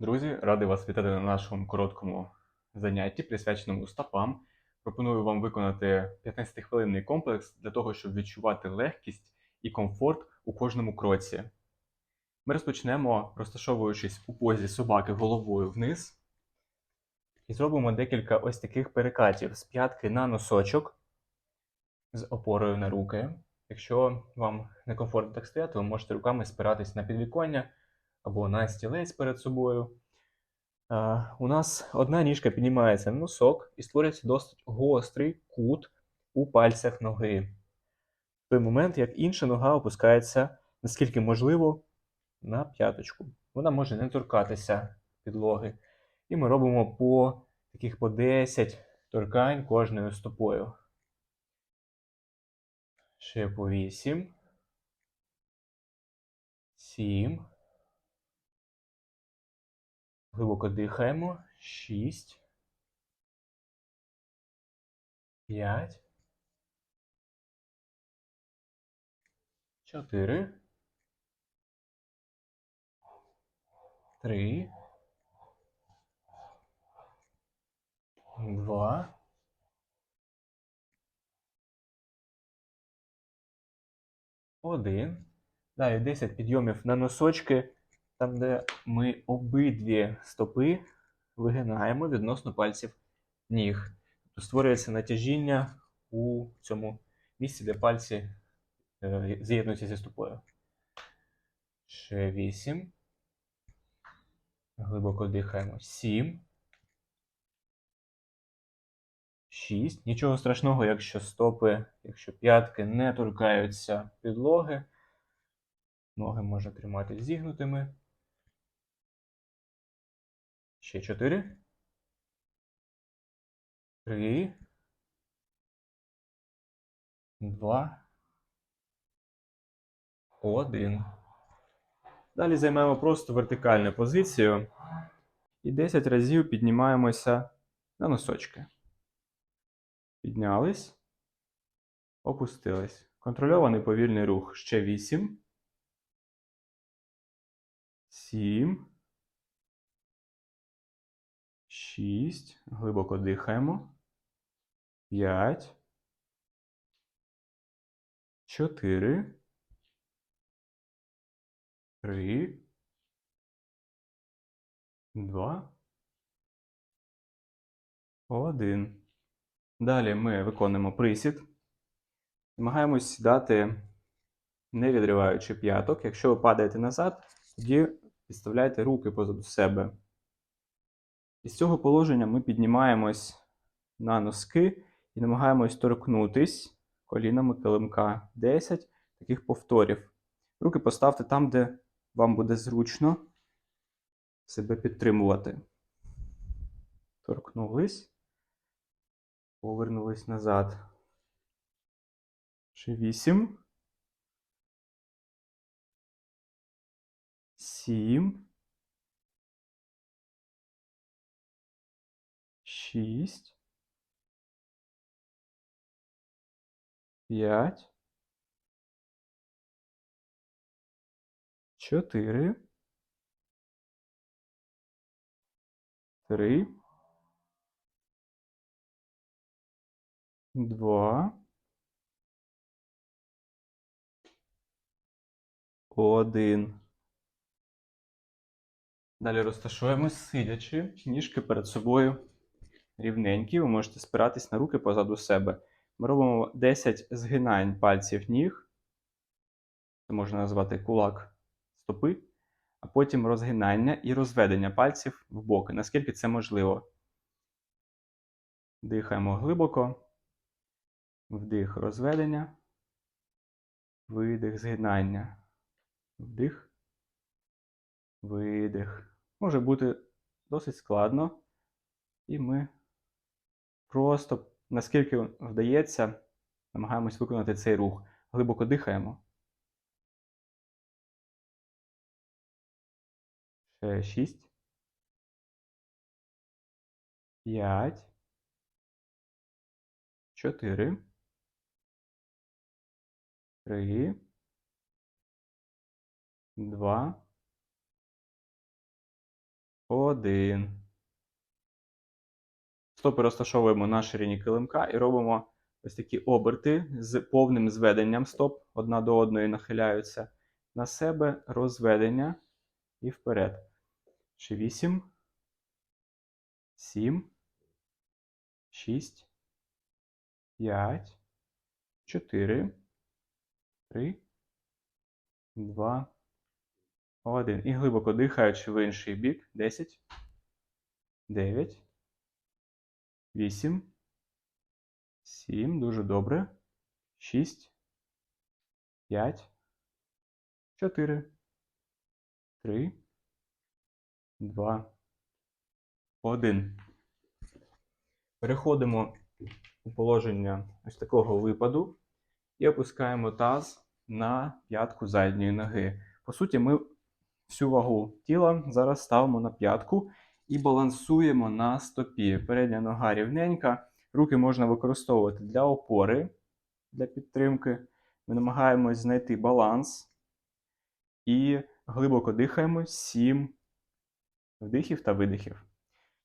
Друзі, радий вас вітати на нашому короткому занятті, присвяченому стопам. Пропоную вам виконати 15-хвилинний комплекс для того, щоб відчувати легкість і комфорт у кожному кроці. Ми розпочнемо, розташовуючись у позі собаки головою вниз, і зробимо декілька ось таких перекатів з п'ятки на носочок з опорою на руки. Якщо вам некомфортно так стояти, ви можете руками спиратись на підвіконня або на стілець перед собою. У нас одна ніжка піднімається на носок і створюється досить гострий кут у пальцях ноги. В той момент, як інша нога опускається, наскільки можливо, на п'яточку. Вона може не торкатися підлоги. І ми робимо по таких по 10 торкань кожною стопою. Ще по 8. 7. Глибоко дихаємо. 6. 5. 4. 3. 2. Один. Далі 10 підйомів на носочки, там, де ми обидві стопи вигинаємо відносно пальців ніг. Тобто створюється натяжіння у цьому місці, де пальці е, з'єднуються зі стопою. Ще 8. Глибоко дихаємо. 7. 6. Нічого страшного, якщо стопи, якщо п'ятки не торкаються підлоги. Ноги можна тримати зігнутими. Ще 4. 3. 2. 1. Далі займаємо просто вертикальну позицію. І 10 разів піднімаємося на носочки. Піднялись. Опустились. Контрольований повільний рух. Ще 8. 7. 6. Глибоко дихаємо. 5. 4. 3. 2. 1. Далі ми виконуємо присід. Намагаємось сідати, не відриваючи п'яток. Якщо ви падаєте назад, тоді підставляйте руки позаду себе. Із цього положення ми піднімаємось на носки і намагаємось торкнутись колінами килимка. 10 таких повторів. Руки поставте там, де вам буде зручно себе підтримувати. Торкнулись. Повернулись назад. Ще 8. 7. 6. 5. 4. 3. Два. Один. Далі розташуємось сидячи, ніжки перед собою рівненькі. Ви можете спиратись на руки позаду себе. Ми робимо 10 згинань пальців ніг. Це можна назвати кулак стопи, а потім розгинання і розведення пальців в боки, наскільки це можливо. Дихаємо глибоко. Вдих розведення. Видих згинання. Вдих. Видих. Може бути досить складно. І ми просто, наскільки вдається, намагаємось виконати цей рух. Глибоко дихаємо. Ще 6. 5. 4. 3. 2. Один. Стопи розташовуємо на ширині килимка і робимо ось такі оберти з повним зведенням. Стоп одна до одної нахиляються на себе, розведення. І вперед. Ще 8, 7, 6, 5, 4, 3, 2, 1. І глибоко дихаючи в інший бік. 10, 9, 8, 7. Дуже добре. 6, 5, 4, 3, 2, 1. Переходимо у положення ось такого випаду і опускаємо таз на п'ятку задньої ноги. По суті, ми всю вагу тіла зараз ставимо на п'ятку і балансуємо на стопі. Передня нога рівненька. Руки можна використовувати для опори, для підтримки. Ми намагаємось знайти баланс і глибоко дихаємо 7 вдихів та видихів.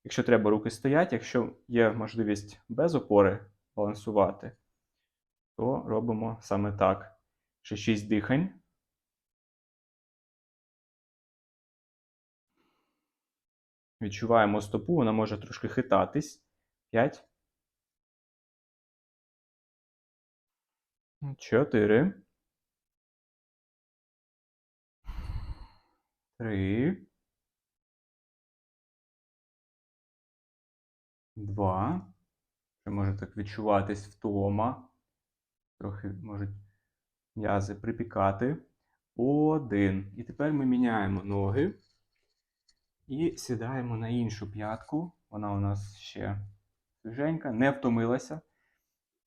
Якщо треба, руки стоять, якщо є можливість без опори балансувати, то робимо саме так. Ще 6 дихань. Відчуваємо стопу, вона може трошки хитатись. 5. 4. 3. Два. Ще може так відчуватись втома. Трохи можуть м'язи припікати. Один. І тепер ми міняємо ноги і сідаємо на іншу п'ятку. Вона у нас ще свіженька, не втомилася.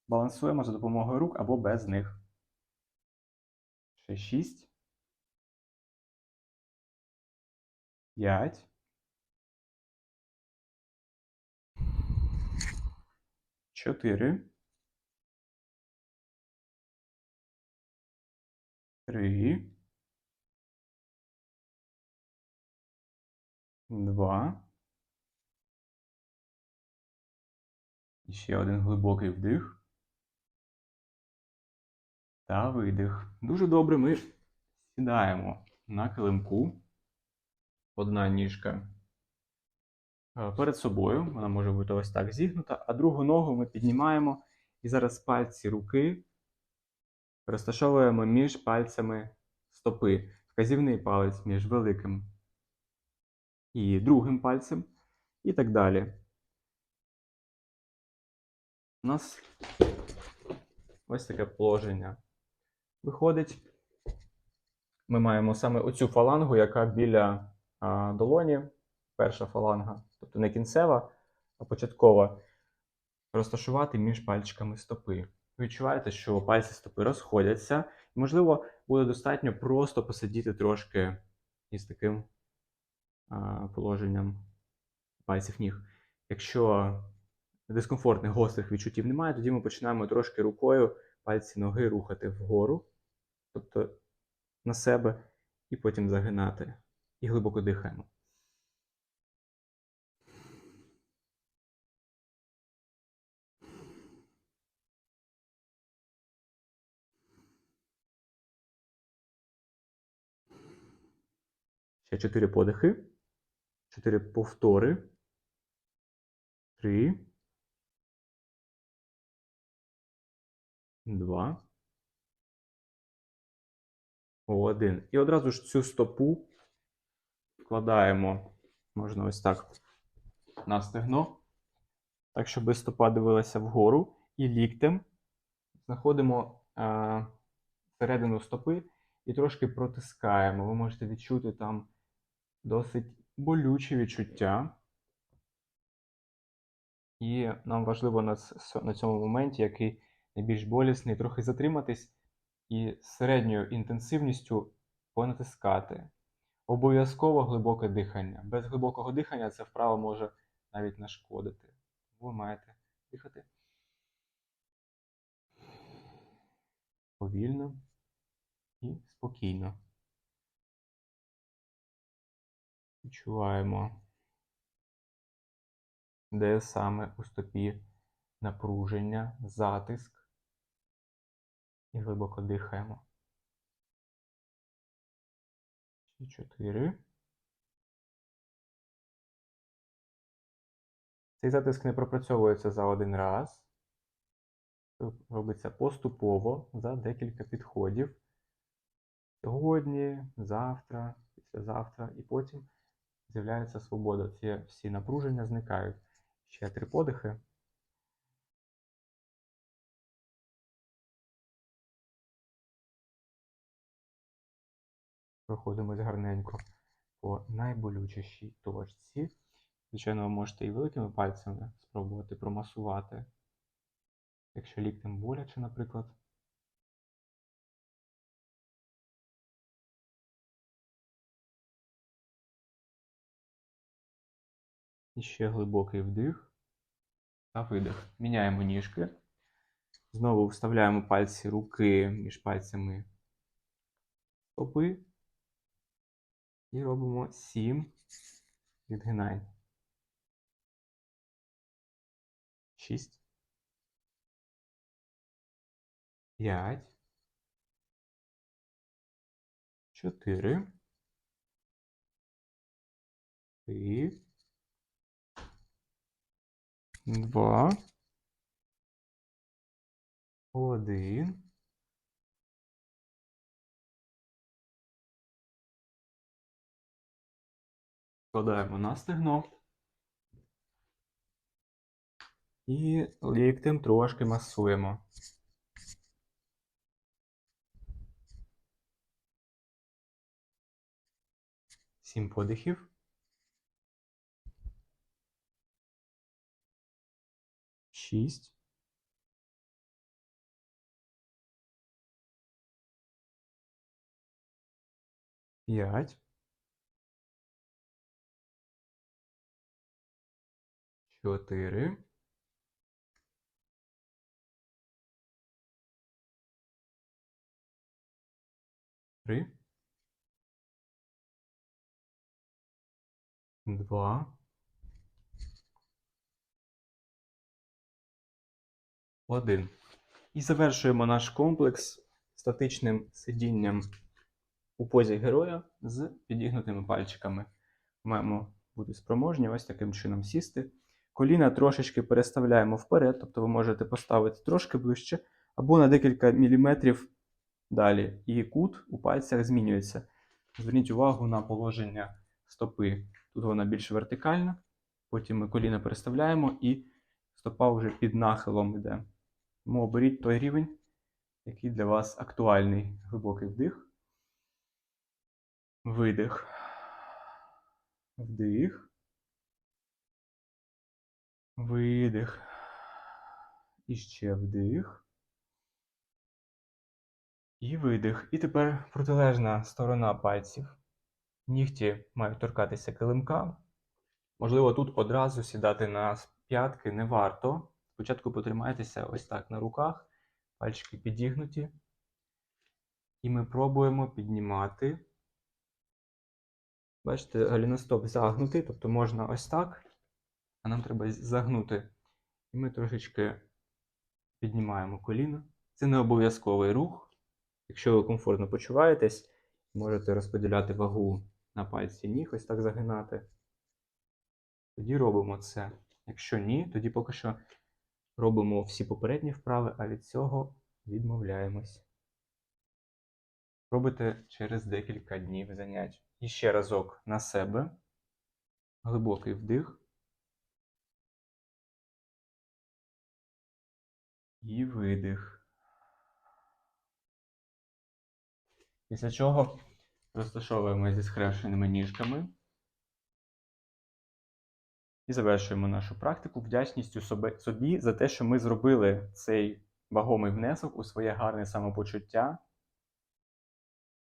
Балансуємо за допомогою рук або без них. Ще шість. П'ять. Чотири. Три. Два. І ще один глибокий вдих. Та видих. Дуже добре ми сідаємо на килимку. Одна ніжка е, перед собою. Вона може бути ось так зігнута, а другу ногу ми піднімаємо і зараз пальці руки розташовуємо між пальцями стопи. Вказівний палець між великим і другим пальцем, і так далі. У нас ось таке положення виходить. Ми маємо саме оцю фалангу, яка біля а, долоні, перша фаланга, тобто не кінцева, а початкова, розташувати між пальчиками стопи. Відчуваєте, що пальці стопи розходяться, і, можливо, буде достатньо просто посидіти трошки із таким положенням пальців ніг. Якщо дискомфортних гострих відчуттів немає, тоді ми починаємо трошки рукою пальці ноги рухати вгору, тобто на себе, і потім загинати. І глибоко дихаємо. Ще чотири подихи. Чотири повтори. Три. Два. Один. І одразу ж цю стопу вкладаємо, можна ось так, на стегно, так, щоб стопа дивилася вгору. І ліктем знаходимо а, середину стопи і трошки протискаємо. Ви можете відчути там досить болючі відчуття. І нам важливо на, на цьому моменті, який найбільш болісний, трохи затриматись і середньою інтенсивністю понатискати. Обов'язково глибоке дихання. Без глибокого дихання ця вправа може навіть нашкодити. Ви маєте дихати повільно і спокійно. Відчуваємо де саме у стопі напруження, затиск. І глибоко дихаємо. Ще чотири. Цей затиск не пропрацьовується за один раз. Робиться поступово за декілька підходів. Сьогодні, завтра, післязавтра, і потім з'являється свобода. Ці всі напруження зникають. Ще три подихи. Проходимось гарненько по найболючішій точці. Звичайно, ви можете і великими пальцями спробувати промасувати. Якщо ліктем боляче, наприклад. І ще глибокий вдих та видих. Міняємо ніжки. Знову вставляємо пальці руки між пальцями стопи. І робимо 7 відгинань. 6. 5. 4. 3. 2. 1. Складаємо на стегно. І ліктем трошки масуємо. Сім подихів. Шість. П'ять. Чотири. Три. Два. Один. І завершуємо наш комплекс статичним сидінням у позі героя з підігнутими пальчиками. Маємо бути спроможні ось таким чином сісти. Коліна трошечки переставляємо вперед, тобто ви можете поставити трошки ближче, або на декілька міліметрів далі. І кут у пальцях змінюється. Зверніть увагу на положення стопи. Тут вона більш вертикальна, потім ми коліна переставляємо і стопа вже під нахилом йде. Тому оберіть той рівень, який для вас актуальний. Глибокий вдих. Видих. Вдих. Видих. І ще вдих. І видих. І тепер протилежна сторона пальців. Нігті мають торкатися килимка. Можливо, тут одразу сідати на п'ятки не варто. Спочатку потримайтеся ось так на руках, пальчики підігнуті. І ми пробуємо піднімати. Бачите, галіностоп загнутий, тобто можна ось так, а нам треба загнути. І ми трошечки піднімаємо коліно. Це не обов'язковий рух. Якщо ви комфортно почуваєтесь, можете розподіляти вагу на пальці ніг, ось так загинати. Тоді робимо це. Якщо ні, тоді поки що робимо всі попередні вправи, а від цього відмовляємось. Робите через декілька днів занять. І ще разок на себе. Глибокий вдих. І видих. Після чого розташовуємо зі схрещеними ніжками. І завершуємо нашу практику вдячністю собі за те, що ми зробили цей вагомий внесок у своє гарне самопочуття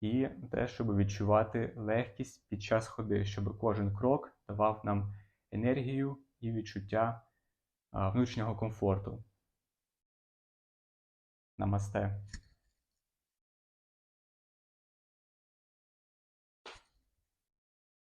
і те, щоб відчувати легкість під час ходи, щоб кожен крок давав нам енергію і відчуття внутрішнього комфорту. Намасте.